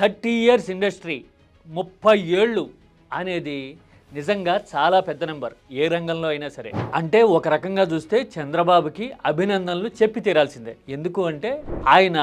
Thirty years industry ముప్పై ఏళ్ళు అనేది నిజంగా చాలా పెద్ద నెంబర్. ఏ రంగంలో అయినా సరే. అంటే ఒక రకంగా చూస్తే చంద్రబాబుకి అభినందనలు చెప్పి తీరాల్సిందే. ఎందుకు అంటే ఆయన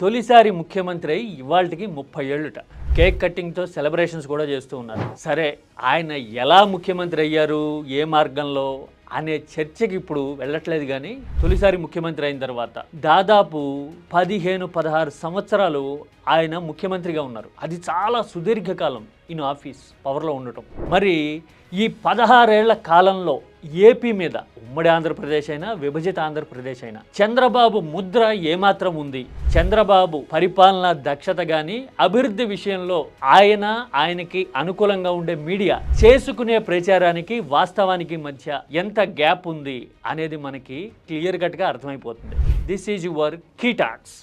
తొలిసారి ముఖ్యమంత్రి అయి ఇవాళకి ముప్పై ఏళ్ళుట. కేక్ కట్టింగ్తో సెలబ్రేషన్స్ కూడా చేస్తూ ఉన్నారు. సరే ఆయన ఎలా ముఖ్యమంత్రి అయ్యారు? ఏ మార్గంలో? అనే చర్చకి ఇప్పుడు వెళ్ళట్లేదు కానీ తొలిసారి ముఖ్యమంత్రి అయిన తర్వాత దాదాపు పదిహేను పదహారు సంవత్సరాలు ఆయన ముఖ్యమంత్రిగా ఉన్నారు. అది చాలా సుదీర్ఘకాలం ఇన్ ఆఫీస్ పవర్లో ఉండటం. మరి ఈ పదహారేళ్ళ కాలంలో ఏపీ మీద ఉమ్మడి ఆంధ్రప్రదేశ్ అయినా విభజిత ఆంధ్రప్రదేశ్ అయినా చంద్రబాబు ముద్ర ఏమాత్రం ఉంది? చంద్రబాబు పరిపాలన దక్షత కానీ అభివృద్ధి విషయంలో ఆయన ఆయనకి అనుకూలంగా ఉండే మీడియా చేసుకునే ప్రచారానికి వాస్తవానికి మధ్య ఎంత గ్యాప్ ఉంది అనేది మనకి క్లియర్ కట్గా అర్థమైపోతుంది. This is your Key Talks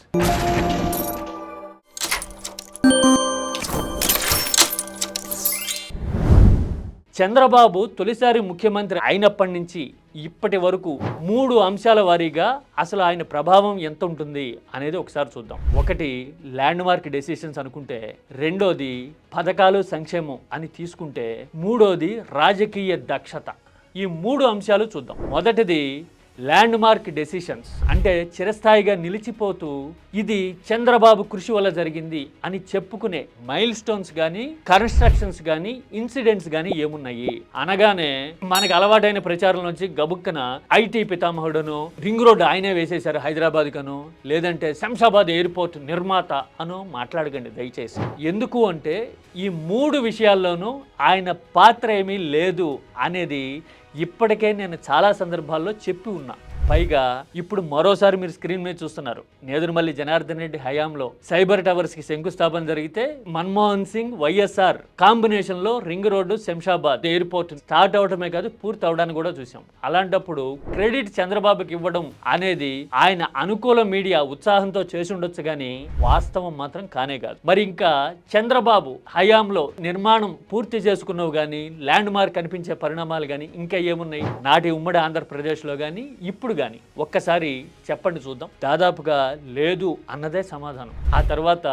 Chandrababu తొలిసారి ముఖ్యమంత్రి అయినప్పటి నుంచి ఇప్పటి వరకు మూడు అంశాల వారీగా అసలు ఆయన ప్రభావం ఎంత ఉంటుంది అనేది ఒకసారి చూద్దాం. ఒకటి ల్యాండ్ మార్క్ డెసిషన్స్ అనుకుంటే రెండోది పథకాలు సంక్షేమం అని తీసుకుంటే మూడోది రాజకీయ దక్షత. ఈ మూడు అంశాలు చూద్దాం. మొదటిది ల్యాండ్ మార్క్ డెసిషన్స్ అంటే చిరస్థాయిగా నిలిచిపోతూ ఇది చంద్రబాబు కృషి వల్ల జరిగింది అని చెప్పుకునే మైల్ స్టోన్స్ కానీ కన్స్ట్రక్షన్స్ కానీ ఇన్సిడెంట్స్ కానీ ఏమున్నాయి? అనగానే మనకు అలవాటైన ప్రచారం నుంచి గబుక్కన ఐటీ పితామహుడును రింగ్ రోడ్ ఆయనే వేసేశారు హైదరాబాద్ కను లేదంటే శంషాబాద్ ఎయిర్పోర్ట్ నిర్మాత అను మాట్లాడకండి దయచేసి. ఎందుకు అంటే ఈ మూడు విషయాల్లోనూ ఆయన పాత్ర ఏమీ లేదు అనేది ఇప్పటికే నేను చాలా సందర్భాల్లో చెప్పి ఉన్నా. పైగా ఇప్పుడు మరోసారి మీరు స్క్రీన్ మీద చూస్తున్నారు. నేదురుమల్లి జనార్దన్ రెడ్డి హయాంలో సైబర్ టవర్స్కి శంకుస్థాపన జరిగితే మన్మోహన్ సింగ్ వైఎస్ఆర్ కాంబినేషన్లో ring road Shamshabad airport start అవడమే కాదు పూర్తి అవడానికి కూడా చూసాం అలాంటప్పుడు క్రెడిట్ చంద్రబాబుకి ఇవ్వడం అనేది ఆయన అనుకూల మీడియా ఉత్సాహంతో చేసి ఉండొచ్చు కానీ వాస్తవం మాత్రం కానే కాదు. మరి ఇంకా చంద్రబాబు హయాంలో నిర్మాణం పూర్తి చేసుకున్నవి కానీ ల్యాండ్ మార్క్ కనిపించే పరిణామాలు కానీ ఇంకా ఏమున్నాయి? నాటి ఉమ్మడి ఆంధ్రప్రదేశ్లో కానీ ఇప్పుడు కానీ ఒక్కసారి చెప్పండి చూద్దాం. దాదాపుగా లేదు అన్నదే సమాధానం. ఆ తర్వాత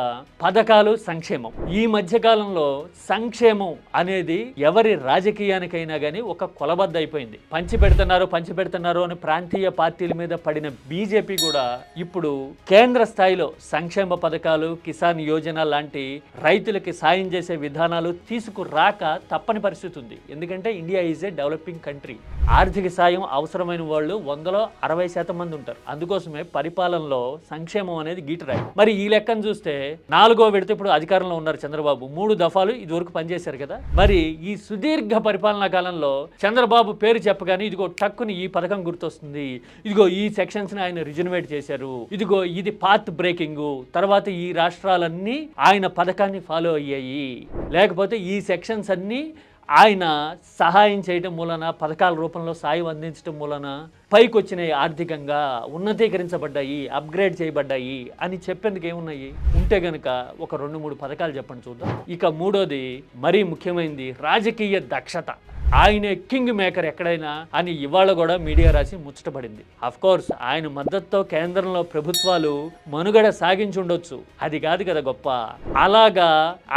పథకాలు సంక్షేమం. ఈ మధ్య కాలంలో సంక్షేమం అనేది ఎవరి రాజకీయానికైనా కానీ ఒక కొలబద్ద అయిపోయింది. పంచి పెడుతున్నారు పంచి పెడుతున్నారు అని ప్రాంతీయ పార్టీల మీద పడిన బీజేపీ కూడా ఇప్పుడు కేంద్ర స్థాయిలో సంక్షేమ పథకాలు కిసాన్ యోజన లాంటి రైతులకి సాయం చేసే విధానాలు తీసుకురాక తప్పని పరిస్థితి ఉంది. ఎందుకంటే India is a developing country. ఆర్థిక సాయం అవసరమైన వాళ్ళు వందలో అరవై శాతం మంది ఉంటారు. అందుకోసమే పరిపాలనలో సంక్షేమం అనేది గీటరాయి మరి ఈ లెక్కను చూస్తే నాలుగో విడత ఇప్పుడు అధికారంలో ఉన్నారు చంద్రబాబు. మూడు దఫాలు ఇదివరకు పనిచేశారు కదా. మరి ఈ సుదీర్ఘ పరిపాలనా కాలంలో చంద్రబాబు పేరు చెప్పగానే ఇదిగో టక్కుని ఈ పథకం గుర్తొస్తుంది. ఇదిగో ఈ సెక్షన్స్ని ఆయన రిజనవేట్ చేశారు. ఇదిగో ఇది పాత్ బ్రేకింగ్. తర్వాత ఈ రాష్ట్రాలన్నీ ఆయన పథకాన్ని ఫాలో అయ్యాయి. లేకపోతే ఈ సెక్షన్స్ అన్నీ ఆయన సహాయం చేయడం మూలన పథకాల రూపంలో సాయం అందించడం మూలన పైకి వచ్చినాయి ఆర్థికంగా ఉన్నతీకరించబడ్డాయి అప్గ్రేడ్ చేయబడ్డాయి అని చెప్పేందుకు ఏమున్నాయి? ఉంటే గనుక ఒక రెండు మూడు పథకాలు చెప్పండి చూద్దాం. ఇక మూడోది మరీ ముఖ్యమైనది రాజకీయ దక్షత. ఆయనే కింగ్ మేకర్ ఎక్కడైనా అని ఇవాళ కూడా మీడియా రాసి ముచ్చటపడింది. అఫ్ కోర్స్ ఆయన మద్దతుతో కేంద్రంలో ప్రభుత్వాలు మనుగడ సాగించుండొచ్చు అది కాదు కదా గొప్ప. అలాగా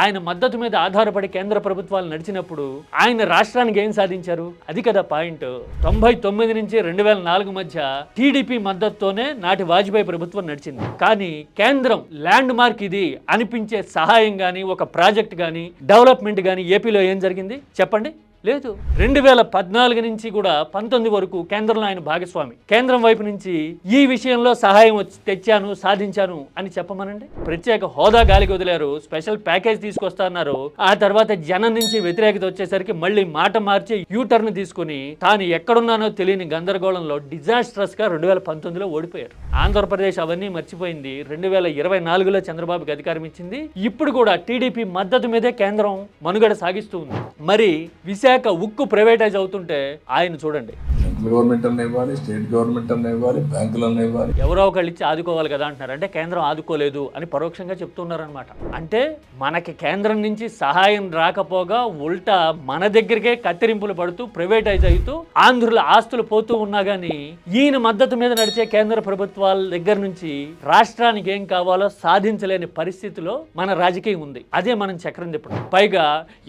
ఆయన మద్దతు మీద ఆధారపడి కేంద్ర ప్రభుత్వాలు నడిచినప్పుడు ఆయన రాష్ట్రానికి ఏం సాధించారు? అది కదా పాయింట్. తొంభై తొమ్మిది నుంచి రెండు వేల నాలుగు మధ్య టీడీపీ మద్దతుతోనే నాటి వాజ్పేయి ప్రభుత్వం నడిచింది. కానీ కేంద్రం ల్యాండ్ మార్క్ ఇది అనిపించే సహాయం కానీ ఒక ప్రాజెక్ట్ కానీ డెవలప్మెంట్ కానీ ఏపీలో ఏం జరిగింది? చెప్పండి. లేదు. రెండు వేల పద్నాలుగు నుంచి కూడా పంతొమ్మిది వరకు కేంద్రంలో ఆయన భాగస్వామి. కేంద్రం వైపు నుంచి ఈ విషయంలో సహాయం వచ్చి తెచ్చాను సాధించాను అని చెప్పమనండి. ప్రత్యేక హోదా గాలికి వదిలారు స్పెషల్ ప్యాకేజ్ తీసుకొస్తా అన్నారు ఆ తర్వాత జనం నుంచి వ్యతిరేకత వచ్చేసరికి మళ్ళీ మాట మార్చి యూ టర్న్ తీసుకుని తాను ఎక్కడున్నానో తెలియని గందరగోళంలో డిజాస్ట్రస్గా రెండు వేల పంతొమ్మిదిలో ఓడిపోయారు. ఆంధ్రప్రదేశ్ అవన్నీ మర్చిపోయింది. రెండు వేల ఇరవై నాలుగులో చంద్రబాబుకి అధికారం ఇచ్చింది. ఇప్పుడు కూడా టీడీపీ మద్దతు మీదే కేంద్రం మనుగడ సాగిస్తూ ఉంది. మరి విశాఖ ఉక్కు ప్రైవేటైజ్ అవుతుంటే ఆయన చూడండి. గవర్నమెంట్ అన్న ఇవ్వాలి స్టేట్ గవర్నమెంట్ అన్న ఇవ్వాలి బ్యాంకులన్న ఇవ్వాలి. ఎవరో ఒకళ్ళు ఇచ్చి ఆదుకోవాలి కదా అంటున్నారు. అంటే కేంద్రం ఆదుకోలేదు అని పరోక్షంగా చెప్తున్నారనమాట అంటే మనకి కేంద్రం నుంచి సహాయం రాకపోగా ఉల్టా మన దగ్గరికే కత్తిరింపులు పడుతూ ప్రైవేటైజ్ అవుతూ ఆంధ్రుల ఆస్తులు పోతూ ఉన్నా కానీ ఈయన మద్దతు మీద నడిచే కేంద్ర ప్రభుత్వాల దగ్గర నుంచి రాష్ట్రానికి ఏం కావాలో సాధించలేని పరిస్థితిలో మన రాజకీయం ఉంది. అదే మనం చక్రం తిప్పడం. పైగా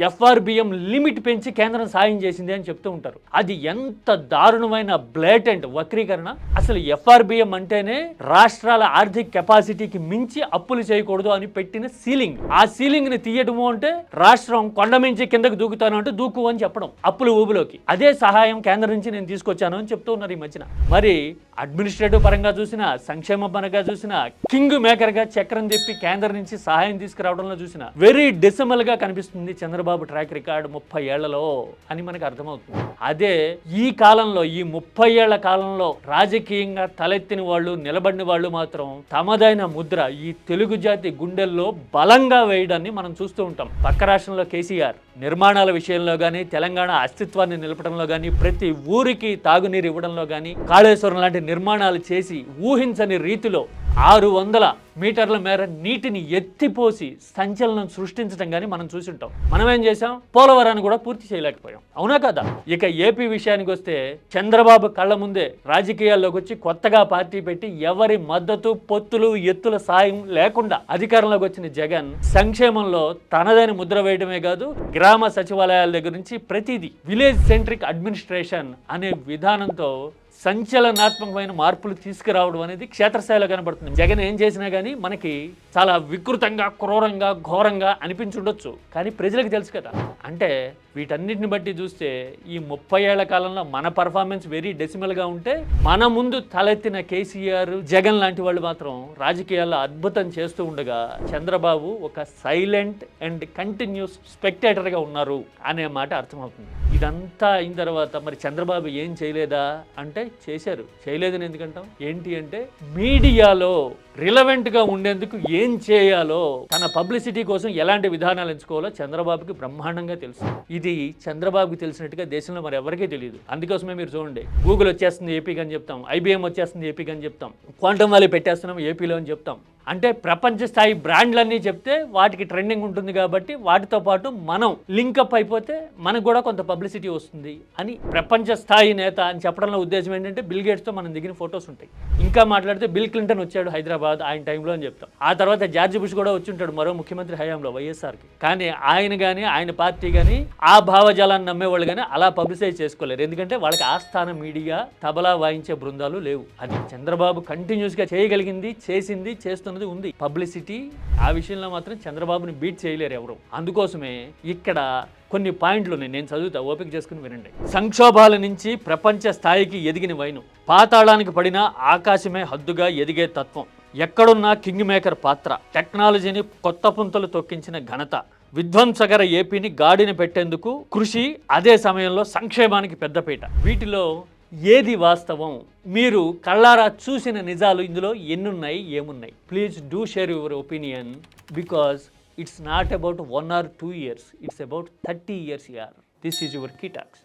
ఎఫ్ఆర్బిఎం లిమిట్ పెంచి కేంద్రం సాయం చేసింది అని చెప్తూ ఉంటారు. అది ఎంత దారుణమైన బ్లేటెంట్ వక్రీకరణ. అసలు ఎఫ్ఆర్బిఎం అంటేనే రాష్ట్రాల ఆర్థిక కెపాసిటీకి మించి అప్పులు చేయకూడదు అని పెట్టిన సీలింగ్. ఆ సీలింగ్ని తీయటము అంటే రాష్ట్రం కొండ మించి కిందకు దూకుతాను అంటే దూకు అని చెప్పడం అప్పులు ఊబులోకి. అదే సహాయం కేంద్రం నుంచి నేను తీసుకొచ్చాను అని చెప్తూ ఉన్నారు ఈ మధ్యన. మరి అడ్మినిస్ట్రేటివ్ పరంగా చూసినా సంక్షేమ పరంగా చూసినా కింగ్ మేకర్గా చక్రం తిప్పి కేంద్రం నుంచి సహాయం తీసుకురావడంలో చూసిన వెరీ డెసిమల్గా కనిపిస్తుంది చంద్రబాబు ట్రాక్ రికార్డ్ ముప్పై ఏళ్ళలో అని మనకు అర్థమవుతుంది. అదే ఈ కాలంలో ఈ ముప్పై ఏళ్ళ కాలంలో రాజకీయంగా తలెత్తిన వాళ్ళు నిలబడిన వాళ్ళు మాత్రం తమదైన ముద్ర ఈ తెలుగు జాతి గుండెల్లో బలంగా వేయడాన్ని మనం చూస్తూ ఉంటాం. పక్క రాష్ట్రంలో కేసీఆర్ నిర్మాణాల విషయంలో కానీ తెలంగాణ అస్తిత్వాన్ని నిలపడంలో కానీ ప్రతి ఊరికి తాగునీరు ఇవ్వడంలో కానీ కాళేశ్వరం లాంటి నిర్మాణాలు చేసి ఊహించని రీతిలో ఆరు వందల మీటర్ల మేర నీటిని ఎత్తిపోసి సంచలనం సృష్టించడం కానీ మనం చూసింటాం. మనం ఏం చేసాం పోలవరాన్ని కూడా పూర్తి చేయలేకపోయాం. అవునా కదా? ఇక ఏపీ విషయానికి వస్తే చంద్రబాబు కళ్ళ ముందే రాజకీయాల్లోకి వచ్చి కొత్తగా పార్టీ పెట్టి ఎవరి మద్దతు పొత్తులు ఎత్తుల సాయం లేకుండా అధికారంలోకి వచ్చిన జగన్ సంక్షేమంలో తనదైన ముద్ర వేయడమే కాదు గ్రామ సచివాలయాల దగ్గర నుంచి ప్రతిదీ విలేజ్ సెంట్రిక్ అడ్మినిస్ట్రేషన్ అనే విధానంతో సంచలనాత్మకమైన మార్పులు తీసుకురావడం అనేది క్షేత్రస్థాయిలో కనబడుతుంది. జగన్ ఏం చేసినా కానీ మనకి చాలా వికృతంగా క్రూరంగా ఘోరంగా అనిపించుండొచ్చు. కానీ ప్రజలకు తెలుసు కదా. అంటే వీటన్నిటిని బట్టి చూస్తే ఈ ముప్పై ఏళ్ళ కాలంలో మన పర్ఫార్మెన్స్ వెరీ డెసిమల్గా ఉంటే మన ముందు తలెత్తిన కేసీఆర్ జగన్ లాంటి వాళ్ళు మాత్రం రాజకీయాల్లో అద్భుతం చేస్తూ ఉండగా చంద్రబాబు ఒక సైలెంట్ అండ్ కంటిన్యూస్ స్పెక్టేటర్గా ఉన్నారు అనే మాట అర్థమవుతుంది. ఇదంతా అయిన తర్వాత మరి చంద్రబాబు ఏం చేయలేదా అంటే చేశారు. చేయలేదని ఎందుకంటాం? ఏంటి అంటే మీడియాలో రిలవెంట్గా ఉండేందుకు ఏం చేయాలో తన పబ్లిసిటీ కోసం ఎలాంటి విధానాలు ఎంచుకోవాలో చంద్రబాబుకి బ్రహ్మాండంగా తెలుసు. ఇది చంద్రబాబుకి తెలిసినట్టుగా దేశంలో మరి ఎవరికీ తెలియదు. అందుకోసమే మీరు చూడండి. గూగుల్ వచ్చేస్తుంది ఏపీకి అని చెప్తాం. ఐబీఎం వచ్చేస్తుంది ఏపీకి అని చెప్తాం. క్వాంటమ్ వ్యాలీ పెట్టేస్తున్నాం ఏపీలో అని చెప్తాం. అంటే ప్రపంచ స్థాయి బ్రాండ్లన్నీ చెప్తే వాటికి ట్రెండింగ్ ఉంటుంది కాబట్టి వాటితో పాటు మనం లింకప్ అయిపోతే మనకు కూడా కొంత పబ్లిసిటీ వస్తుంది అని ప్రపంచ స్థాయి నేత అని చెప్పడంలో ఉద్దేశం ఏంటంటే బిల్ గేట్స్తో మనం దిగిన ఫొటోస్ ఉంటాయి. ఇంకా మాట్లాడితే బిల్ క్లింటన్ వచ్చాడు హైదరాబాద్ ఆయన టైంలో అని చెప్తాం. ఆ తర్వాత జార్జ్ బుష్ కూడా వచ్చి ఉంటాడు మరో ముఖ్యమంత్రి హయాంలో వైఎస్ఆర్కి. కానీ ఆయన కానీ ఆయన పార్టీ కానీ ఆ భావజాలాన్ని నమ్మేవాళ్ళు కానీ అలా పబ్లిసైజ్ చేసుకోలేరు. ఎందుకంటే వాళ్ళకి ఆస్థాన మీడియా తబలా వాయించే బృందాలు లేవు. అది చంద్రబాబు కంటిన్యూస్గా చేయగలిగింది చేసింది చేస్తున్నది ఉంది. పబ్లిసిటీ ఆ విషయంలో మాత్రం చంద్రబాబుని బీట్ చేయలేరు ఎవరు. అందుకోసమే ఇక్కడ కొన్ని పాయింట్లు ఉన్నాయి. నేను చదువుతా ఓపిక చేసుకుని వినండి. సంక్షోభాల నుంచి ప్రపంచ స్థాయికి ఎదిగిన వైను. పాతాళానికి పడిన ఆకాశమే హద్దుగా ఎదిగే తత్వం. ఎక్కడున్నా కింగ్ మేకర్ పాత్ర. టెక్నాలజీని కొత్త పుంతలు తొక్కించిన ఘనత. విధ్వంసకర ఏపీని గాడిన పెట్టేందుకు కృషి అదే సమయంలో సంక్షేమానికి పెద్దపీట. వీటిలో ఏది వాస్తవం? మీరు కళ్ళారా చూసిన నిజాలు ఇందులో ఎన్నున్నాయి ఏమున్నాయి? Please do share your opinion because it's not about one or two years it's about thirty years యార్ this is your Key Talks